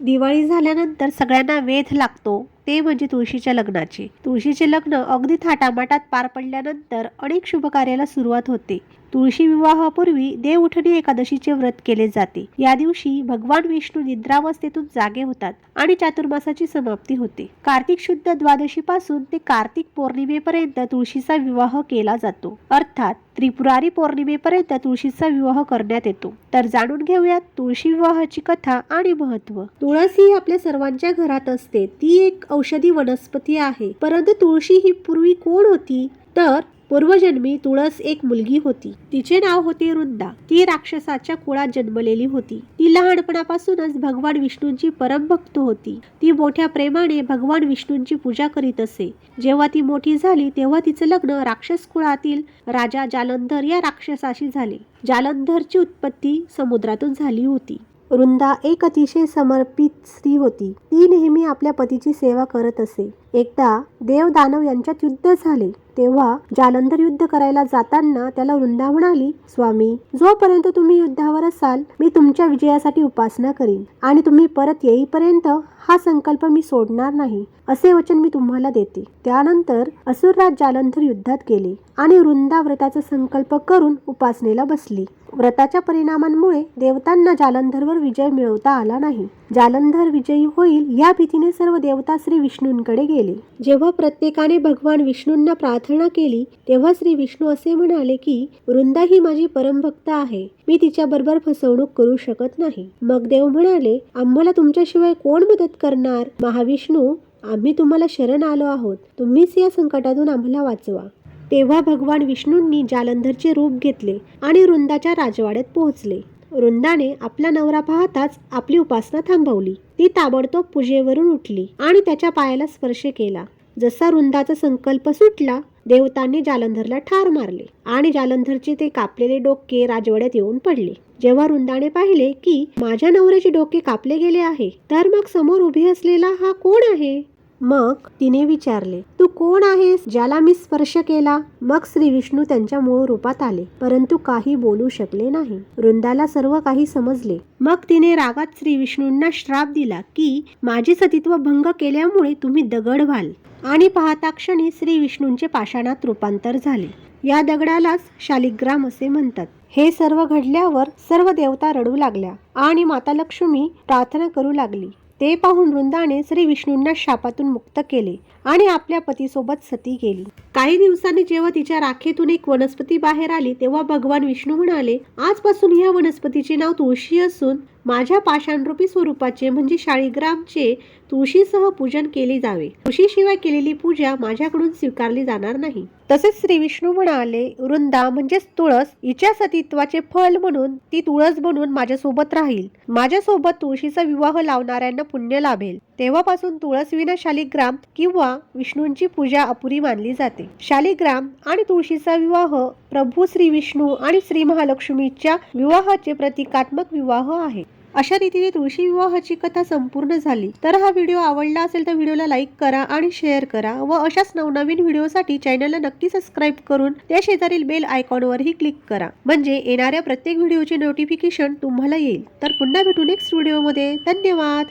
दिवाळी झाल्यानंतर सगळ्यांना वेध लागतो. ते म्हणजे तुळशीच्या लग्नाचे. तुळशीचे लग्न अगदी थाटामाटात पार पडल्यानंतर अनेक शुभकार्याला सुरुवात होते. तुळशी विवाहापूर्वी देवउठणी एकादशीचे व्रत केले जाते. या दिवशी भगवान विष्णू निद्रावस्थेतून जागे होतात आणि चातुर्मासाची समाप्ती होते. कार्तिक शुद्ध द्वादशी पासून ते कार्तिक पौर्णिमेपर्यंत तुळशीचा विवाह केला जातो. अर्थात त्रिपुरारी पौर्णिमेपर्यंत तुळशीचा विवाह करण्यात येतो. तर जाणून घेऊयात तुळशी विवाहाची कथा आणि महत्त्व तुळस ही आपल्या सर्वांच्या घरात असते. ती एक औषधी वनस्पती आहे. परंतु तुळशी ही पूर्वी कोण होती? तर पूर्वजन्मी तुळस एक मुलगी होती. तिचे नाव होते वृंदा ती राक्षसाच्या कुळात जन्मलेली होती. ती लहानपणापासूनच भगवान विष्णूंची परमभक्त होती. ती मोठ्या प्रेमाने भगवान विष्णूंची पूजा करीत असे. जेव्हा ती मोठी झाली तेव्हा तिचं लग्न राक्षस कुळातील राजा जालंधर या राक्षसाशी झाले. जालंधरची उत्पत्ती समुद्रातून झाली होती. वृंदा एक अतिशय समर्पित स्त्री होती. ती नेहमी आपल्या पतीची सेवा करत असे. एकदा देव दानव यांच्यात युद्ध झाले. तेव्हा जालंधर युद्ध करायला जाताना त्याला वृंदा म्हणाली स्वामी जोपर्यंत तुम्ही युद्धावर असाल मी तुमच्या विजयासाठी उपासना करीन आणि तुम्ही परत येईपर्यंत हा संकल्प मी सोडणार नाही असे वचन मी तुम्हाला देते. त्यानंतर असुरराज जालंधर युद्धात गेले आणि वृंदा व्रताचा संकल्प करून उपासनेला बसली. व्रताच्या परिणामांमुळे देवतांना जालंधरवर विजय मिळवता आला नाही. जालंधर विजयी होईल या भीतीने सर्व देवता श्री विष्णूंकडे गेले. जेव्हा प्रत्येकाने भगवान विष्णूंना प्रार्थना केली तेव्हा श्री विष्णू असे म्हणाले की वृंदा ही माझी परमभक्त आहे. मी तिच्याबरोबर फसवणूक करू शकत नाही. मग देव म्हणाले आम्हाला तुमच्याशिवाय कोण मदत करणार? महाविष्णू आम्ही तुम्हाला शरण आलो आहोत. तुम्हीच या संकटातून आम्हाला वाचवा. तेव्हा भगवान विष्णूंनी जालंधरचे रूप घेतले आणि वृंदाच्या राजवाड्यात पोहोचले. वृंदाने आपला नवरा पाहताच आपली उपासना थांबवली. ती ताबडतोब पूजेवरून उठली आणि त्याच्या पायाला स्पर्श केला. जसा वृंदाचा संकल्प सुटला देवतांनी जालंधरला ठार मारले आणि जालंधरचे ते कापलेले डोके राजवाड्यात येऊन पडले. जेव्हा वृंदाने पाहिले की माझ्या नवऱ्याचे डोके कापले गेले आहे तर मग समोर उभे असलेला हा कोण आहे? मग तिने विचारले तू कोण आहेस ज्याला मी स्पर्श केला? मग श्री विष्णू त्यांच्या मूळ रूपात आले परंतु काही बोलू शकले नाही. वृंदाला सर्व काही समजले. मग तिने रागात श्री विष्णूंना श्राप दिला की माझे सतीत्व भंग केल्यामुळे तुम्ही दगड व्हाल. आणि पाहता क्षणी श्री विष्णूंचे पाषाणात रूपांतर झाले. या दगडालाच शालिग्राम असे म्हणतात. हे सर्व घडल्यावर सर्व देवता रडू लागल्या आणि माता लक्ष्मी प्रार्थना करू लागली. ते पाहून वृंदाने श्री विष्णूंना शापातून मुक्त केले आणि आपल्या पतीसोबत सती केली काही दिवसांनी जेव्हा तिच्या राखेतून एक वनस्पती बाहेर आली तेव्हा भगवान विष्णू म्हणाले आजपासून या वनस्पतीचे नाव तुळशी असून माझ्या पाषाणरूपी स्वरूपाचे म्हणजे शाळीग्रामचे तुळशीसह पूजन केले जावे. तुळशीशिवाय केलेली पूजा माझ्याकडून स्वीकारली जाणार नाही. तसेच श्री विष्णू म्हणाले वृंदा म्हणजेच तुळस हिच्या सतीत्वाचे फल म्हणून ती तुळस बनून माझ्यासोबत राहील. माझ्यासोबत तुळशीचा विवाह लावणाऱ्यांना पुण्य लाभेल. तेव्हापासून तुळसविना शालिग्राम किंवा विष्णूंची पूजा अपुरी मानली जाते. शालिग्राम आणि तुळशीचा विवाह प्रभू श्री विष्णू आणि श्री महालक्ष्मीच्या विवाहाचे प्रतिकात्मक विवाह आहे. अशा रीतीने तुळशी विवाहाची कथा संपूर्ण झाली. तर हा व्हिडिओ आवडला असेल तर व्हिडिओला लाईक करा आणि शेअर करा व अशाच नवनवीन व्हिडिओसाठी चॅनलला नक्की सबस्क्राईब करून त्या शेजारील बेल आयकॉनवरही क्लिक करा. म्हणजे येणाऱ्या प्रत्येक व्हिडिओचे नोटिफिकेशन तुम्हाला येईल. तर पुन्हा भेटू नेक्स्ट व्हिडिओमध्ये. धन्यवाद!